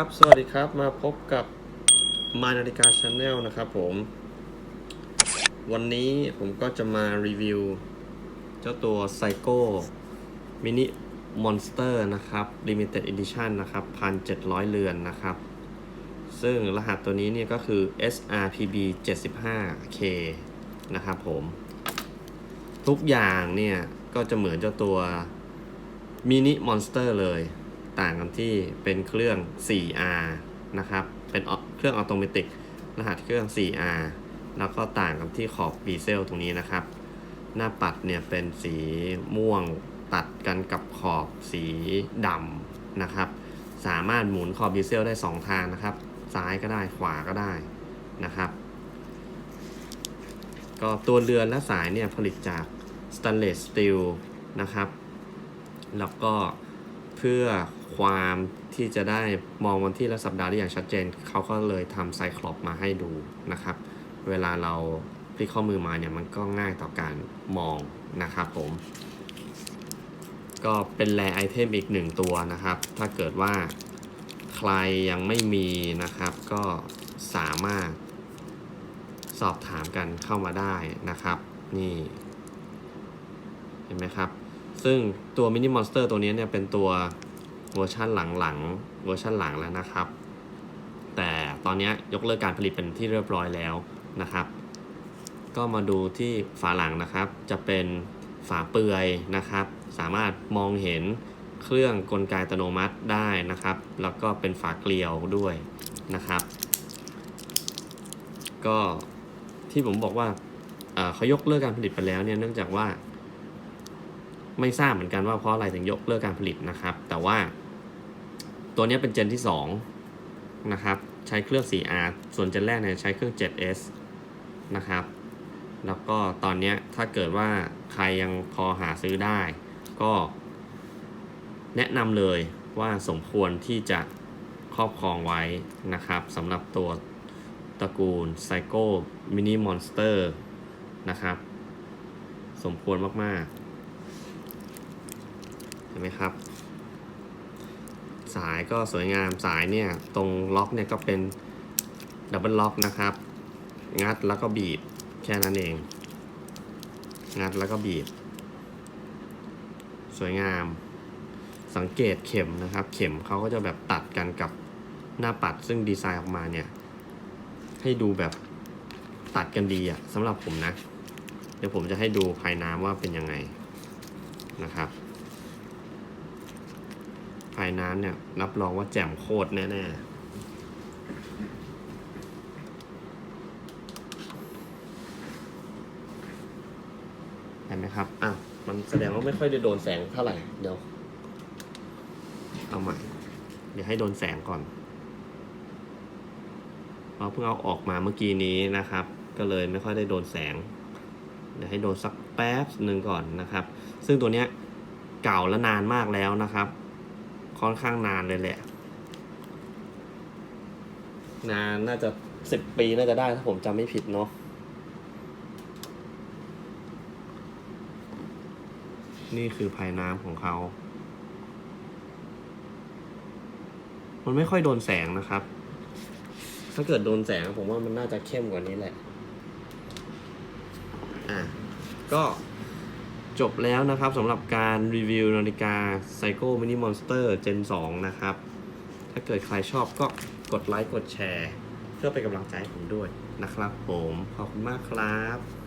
ครับ สวัสดีครับมาพบกับมานาฬิกาชาแนลนะครับผม วันนี้ผมก็จะมารีวิว เจ้าตัว Psycho Mini Monster นะครับ Limited Edition นะครับ1,700เรือนนะครับ ซึ่งรหัสตัวนี้เนี่ยก็คือ SRPB 75K นะครับผม ทุกอย่างเนี่ย ก็จะเหมือนเจ้าตัวมินิมอนสเตอร์เลย ต่างกันที่เป็นเครื่อง 4R นะครับ เป็นเครื่องออโตเมติรหัสเครื่อง 4R แล้วก็ต่างกันที่ขอบบีเซลตรงนี้นะครับ หน้าปัดเนี่ยเป็นสีม่วงตัดกันกับขอบสีดำนะครับ สามารถหมุนขอบบีเซลได้ 2 ทางนะครับ ซ้ายก็ได้ขวาก็ได้นะครับ ก็ตัวเรือนและสายเนี่ยผลิตจากส t ต n เลสสตีลนะครับ แล้วก็เพื่อ ความที่จะได้มองวันที่และสัปดาห์ได้อย่างชัดเจน เขาก็เลยทำไซคลอปมาให้ดูนะครับ เวลาเราพลิกข้อมือมาเนี่ยมันก็ง่ายต่อการมองนะครับผม ก็เป็นแรไอเทมอีกหนึ่งตัวนะครับ ถ้าเกิดว่าใครยังไม่มีนะครับ ก็สามารถสอบถามกันเข้ามาได้นะครับ นี่ เห็นไหมครับ ซึ่งตัวมินิมอนสเตอร์ตัวนี้เนี่ยเป็นตัว เวอร์ชันหลังๆเวอร์ชันหลังแล้วนะครับ แต่ตอนนี้ยกเลิกการผลิตเป็นที่เรียบร้อยแล้วนะครับ ก็มาดูที่ฝาหลังนะครับ จะเป็นฝาเปือยนะครับ สามารถมองเห็นเครื่องกลไกอัตโนมัติได้นะครับ แล้วก็เป็นฝาเกลียวด้วยนะครับ ก็ที่ผมบอกว่าเขายกเลิกการผลิตไปแล้วเนี่ยเนื่องจากว่า ไม่ทราบเหมือนกันว่าเพราะอะไรถึงยกเลิกการผลิตนะครับ แต่ว่า ตัวนี้เป็นเจนที่ 2 นะครับ ใช้เครื่อง 4R ส่วนเจนแรกเนี่ยใช้เครื่อง 7S นะครับ แล้วก็ตอนนี้ถ้าเกิดว่าใครยังพอหาซื้อได้ ก็แนะนำเลยว่าสมควรที่จะครอบครองไว้นะครับสำหรับตัวตระกูล Psycho Mini Monster นะครับ สมควรมาก ๆ เห็นไหมครับ สายก็สวยงามสายเนี่ยตรงล็อกเนี่ยก็เป็นดับเบิลล็อกนะครับ งัดแล้วก็บีบแค่นั้นเอง งัดแล้วก็บีบ สวยงาม สังเกตเข็มนะครับ เข็มเขาก็จะแบบตัดกันกับหน้าปัดซึ่งดีไซน์ออกมาเนี่ยให้ดูแบบตัดกันดีอะสำหรับผมนะ เดี๋ยวผมจะให้ดูภายน้ำว่าเป็นยังไงนะครับ ภายน้ำเนี่ย รับรองว่าแจ่มโคตรแน่ๆเห็นไหมครับ อะ มันแสดงว่าไม่ค่อยได้โดนแสงเท่าไหร่ เดี๋ยว เอาใหม่ เดี๋ยวให้โดนแสงก่อน เราเพิ่งเอาออกมาเมื่อกี้นี้นะครับ ก็เลยไม่ค่อยได้โดนแสง เดี๋ยวให้โดนสักแป๊บหนึ่งก่อนนะครับ ซึ่งตัวเนี้ยเก่าและนานมากแล้วนะครับ ค่อนข้างนานเลยแหละ นานน่าจะสิบปีน่าจะได้ถ้าผมจำไม่ผิดเนาะนี่คือภายน้ำของเขา มันไม่ค่อยโดนแสงนะครับ ถ้าเกิดโดนแสงผมว่ามันน่าจะเข้มกว่านี้แหละ อะ ก็ จบแล้วนะครับสำหรับการรีวิวนาฬิกา Psycho Mini Monster Gen 2 นะครับ ถ้าเกิดใครชอบก็กดไลค์กดแชร์ เพื่อเป็นกำลังใจผมด้วยนะครับผม ขอบคุณมากครับ